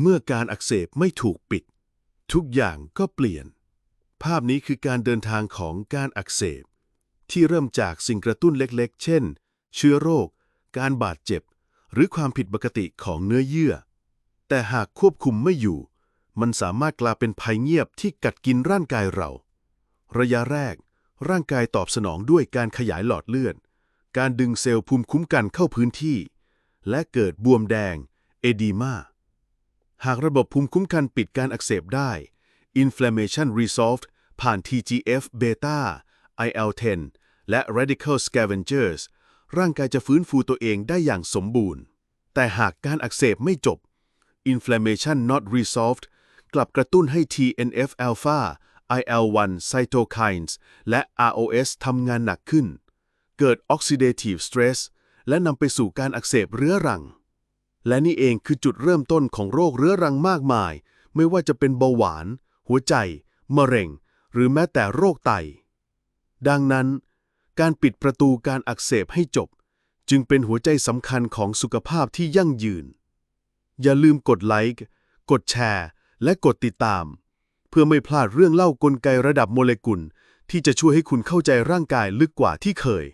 เมื่อการอักเสบไม่ถูกปิด ทุกอย่างก็เปลี่ยน ภาพนี้คือการเดินทางของการอักเสบ ที่เริ่มจากสิ่งกระตุ้นเล็กๆ เช่น เชื้อโรค การบาดเจ็บ หรือความผิดปกติของเนื้อเยื่อ แต่หากควบคุมไม่อยู่ มันสามารถกลายเป็นภัยเงียบที่กัดกินร่างกายเรา ระยะแรก ร่างกายตอบสนองด้วยการขยายหลอดเลือด การดึงเซลล์ภูมิคุ้มกันเข้าพื้นที่ และเกิดบวมแดง เอดีมา หากระบบภูมิคุ้มกันปิดการอักเสบได้ inflammation resolved ผ่าน TGF beta IL-10 และ radical scavengers ร่างกายจะฟื้นฟูตัวเองได้อย่างสมบูรณ์ แต่หากการอักเสบไม่จบ inflammation not resolved กลับกระตุ้นให้ TNF alpha IL-1 cytokines และ ROS ทำงานหนักขึ้น เกิด oxidative stress และนำไปสู่การอักเสบเรื้อรัง และนี่เองคือจุดเริ่มต้นของโรคเรื้อรังมากมาย ไม่ว่าจะเป็นเบาหวาน หัวใจ มะเร็ง หรือแม้แต่โรคไต ดังนั้น การปิดประตูการอักเสบให้จบ จึงเป็นหัวใจสำคัญของสุขภาพที่ยั่งยืน อย่าลืมกดไลค์กดแชร์ และกดติดตาม เพื่อไม่พลาดเรื่องเล่ากลไกระดับโมเลกุล ที่จะช่วยให้คุณเข้าใจร่างกายลึกกว่าที่เคย